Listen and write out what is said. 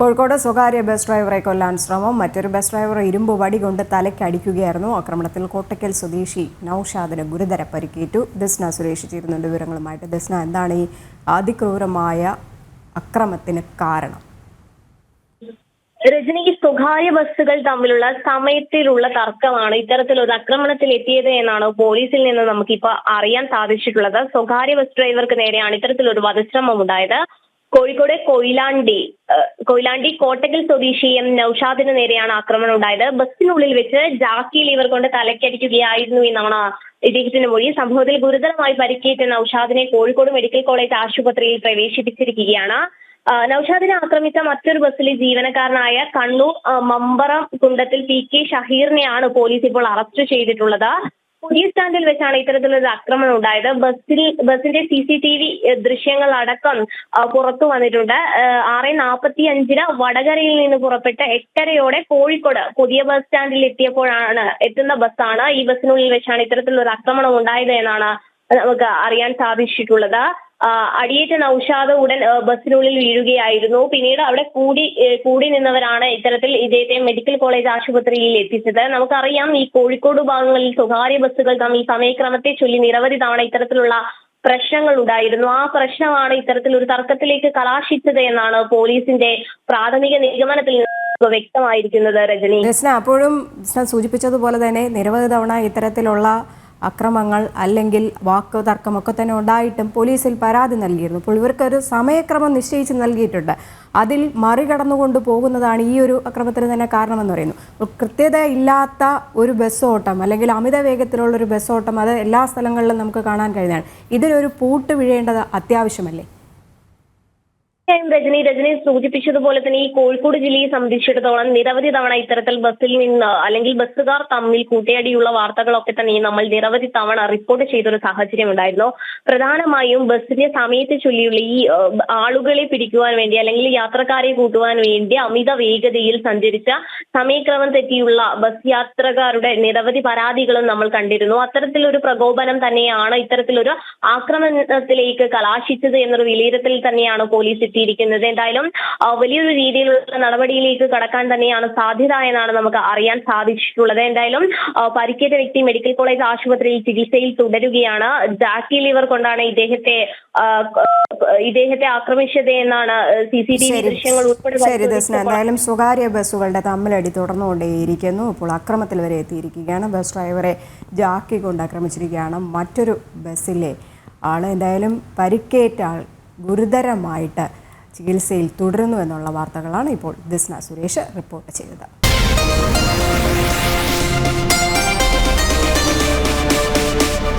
കോഴിക്കോട് സ്വകാര്യ ബസ് ഡ്രൈവറെ കൊല്ലാൻ ശ്രമം. മറ്റൊരു ബസ് ഡ്രൈവർ ഇരുമ്പ് വടി കൊണ്ട് തലയ്ക്കടിക്കുകയായിരുന്നു ആക്രമണത്തിൽ കോട്ടയ്ക്കൽ സ്വദേശി നൌഷാദിന് ഗുരുതര പരിക്കേറ്റു. ദസ്ന സുരേഷ് ചേരുന്നുണ്ട് വിവരങ്ങളുമായിട്ട്. ദസ്ന എന്താണ് ഈ അതിക്രൂരമായ അക്രമത്തിന് കാരണം? രജനി സ്വകാര്യ ബസ്സുകൾ തമ്മിലുള്ള സമയത്തിലുള്ള തർക്കമാണ് ഇത്തരത്തിലൊരു അക്രമണത്തിൽ എത്തിയത് എന്നാണ് പോലീസിൽ നിന്ന് നമുക്കിപ്പോ അറിയാൻ സാധിച്ചിട്ടുള്ളത്. സ്വകാര്യ ബസ് ഡ്രൈവർക്ക് നേരെയാണ് ഇത്തരത്തിലൊരു വധശ്രമം ഉണ്ടായത് കോഴിക്കോട് കൊയിലാണ്ടി കൊയിലാണ്ടി കോട്ടക്കൽ സ്വദേശി എം നൌഷാദിന് നേരെയാണ് ആക്രമണം ഉണ്ടായത്. ബസ്സിനുള്ളിൽ വെച്ച് ജാക്കി ലീവർ കൊണ്ട് തലക്കടിക്കുകയായിരുന്നു എന്നാണ് ഇദ്ദേഹത്തിന്റെ മൊഴി. സംഭവത്തിൽ ഗുരുതരമായി പരിക്കേറ്റ നൌഷാദിനെ കോഴിക്കോട് മെഡിക്കൽ കോളേജ് ആശുപത്രിയിൽ പ്രവേശിപ്പിച്ചിരിക്കുകയാണ്. നൌഷാദിനെ ആക്രമിച്ച മറ്റൊരു ബസ്സിലെ ജീവനക്കാരനായ കണ്ണൂർ മമ്പറം കുണ്ടത്തിൽ പി കെ ഷഹീറിനെയാണ് പോലീസ് ഇപ്പോൾ അറസ്റ്റ് ചെയ്തിട്ടുള്ളത്. പുതിയ സ്റ്റാൻഡിൽ വെച്ചാണ് ഇത്തരത്തിലൊരു ആക്രമണം ഉണ്ടായത്. ബസ്സിൽ ബസിന്റെ സി സി ടി വി ദൃശ്യങ്ങൾ അടക്കം പുറത്തു വന്നിട്ടുണ്ട്. ആറ് നാൽപ്പത്തി അഞ്ചിന് വടകരയിൽ നിന്ന് പുറപ്പെട്ട് എട്ടരയോടെ കോഴിക്കോട് പുതിയ ബസ് സ്റ്റാൻഡിൽ എത്തിയപ്പോഴാണ് എത്തുന്ന ബസ്സാണ് ഈ ബസ്സിനുള്ളിൽ വെച്ചാണ് ഇത്തരത്തിലൊരു ആക്രമണം ഉണ്ടായത് എന്നാണ് നമുക്ക് അറിയാൻ സാധിച്ചിട്ടുള്ളത്. അടിയേറ്റ നൌഷാദ് ഉടൻ ബസ്സിനുള്ളിൽ വീഴുകയായിരുന്നു. പിന്നീട് അവിടെ കൂടി കൂടി നിന്നവരാണ് ഇത്തരത്തിൽ ഇദ്ദേഹത്തെ മെഡിക്കൽ കോളേജ് ആശുപത്രിയിൽ എത്തിച്ചത്. നമുക്കറിയാം ഈ കോഴിക്കോട് ഭാഗങ്ങളിൽ സ്വകാര്യ ബസ്സുകൾ തമ്മിൽ സമയക്രമത്തെ ചൊല്ലി നിരവധി തവണ ഇത്തരത്തിലുള്ള പ്രശ്നങ്ങൾ ഉണ്ടായിരുന്നു. ആ പ്രശ്നമാണ് ഇത്തരത്തിൽ ഒരു തർക്കത്തിലേക്ക് കലാശിച്ചത് എന്നാണ് പോലീസിന്റെ പ്രാഥമിക നിഗമനത്തിൽ വ്യക്തമായിരിക്കുന്നത് രജനി. അപ്പോഴും സൂചിപ്പിച്ചതുപോലെ തന്നെ നിരവധി തവണ ഇത്തരത്തിലുള്ള അക്രമങ്ങൾ അല്ലെങ്കിൽ വാക്ക് തർക്കമൊക്കെ തന്നെ ഉണ്ടായിട്ടും പോലീസിൽ പരാതി നൽകിയിരുന്നു. അപ്പോൾ ഇവർക്കൊരു സമയക്രമം നിശ്ചയിച്ച് നൽകിയിട്ടുണ്ട്. അതിൽ മറികടന്നുകൊണ്ട് പോകുന്നതാണ് ഈ ഒരു അക്രമത്തിന് തന്നെ കാരണമെന്ന് പറയുന്നു. കൃത്യത ഇല്ലാത്ത ഒരു ബസ്സോട്ടം അല്ലെങ്കിൽ അമിത വേഗത്തിലുള്ള ഒരു ബസ് ഓട്ടം അത് എല്ലാ സ്ഥലങ്ങളിലും നമുക്ക് കാണാൻ കഴിയുന്നതാണ്. ഇതിനൊരു പൂട്ട് വീഴേണ്ടത് അത്യാവശ്യമല്ലേ? രജനി രജനി സൂചിപ്പിച്ചതുപോലെ തന്നെ ഈ കോഴിക്കോട് ജില്ലയെ സംബന്ധിച്ചിടത്തോളം നിരവധി തവണ ഇത്തരത്തിൽ ബസ്സിൽ നിന്ന് അല്ലെങ്കിൽ ബസ്സുകാർ തമ്മിൽ കൂട്ടിയടിയുള്ള വാർത്തകളൊക്കെ തന്നെ നമ്മൾ നിരവധി തവണ റിപ്പോർട്ട് ചെയ്തൊരു സാഹചര്യം ഉണ്ടായിരുന്നു. പ്രധാനമായും ബസ്സിന്റെ സമയത്തെ ചൊല്ലിയുള്ള ഈ ആളുകളെ പിടിക്കുവാൻ വേണ്ടി അല്ലെങ്കിൽ യാത്രക്കാരെ കൂട്ടുവാൻ വേണ്ടി അമിത വേഗതയിൽ സഞ്ചരിച്ച സമയക്രമം തെറ്റിയുള്ള ബസ് യാത്രക്കാരുടെ നിരവധി പരാതികളും നമ്മൾ കണ്ടിരുന്നു. അത്തരത്തിലൊരു പ്രകോപനം തന്നെയാണ് ഇത്തരത്തിലൊരു ആക്രമണത്തിലേക്ക് കലാശിച്ചത് എന്നൊരു വിലയിരുത്തൽ തന്നെയാണ് പോലീസ് എത്തിയിരിക്കുന്നത്. എന്തായാലും വലിയൊരു രീതിയിലുള്ള നടപടിയിലേക്ക് കടക്കാൻ തന്നെയാണ് സാധ്യത എന്നാണ് നമുക്ക് അറിയാൻ സാധിച്ചിട്ടുള്ളത്. എന്തായാലും പരിക്കേറ്റ വ്യക്തി മെഡിക്കൽ കോളേജ് ആശുപത്രിയിൽ ചികിത്സയിൽ തുടരുകയാണ്. ജാക്കി ലിവർ കൊണ്ടാണ് ഇദ്ദേഹത്തെ ഇദ്ദേഹത്തെ ആക്രമിച്ചത് എന്നാണ് സി സി ടി വി ദൃശ്യങ്ങൾ ഉൾപ്പെടെ സ്വകാര്യ ബസ്സുകളുടെ തമ്മിലടി തുടർന്നുകൊണ്ടേയിരിക്കുന്നു. ഇപ്പോൾ അക്രമത്തിൽ വരെ എത്തിയിരിക്കുകയാണ്. ബസ് ഡ്രൈവറെ ജാക്കി കൊണ്ട് ആക്രമിച്ചിരിക്കുകയാണ്. മറ്റൊരു ബസ്സിലെ ആൾ എന്തായാലും പരിക്കേറ്റ ആൾ ഗുരുതരമായിട്ട് ചികിത്സയിൽ തുടരുന്നു എന്നുള്ള വാർത്തകളാണ് ഇപ്പോൾ ദിസ്ന സുരേഷ് റിപ്പോർട്ട് ചെയ്തത്.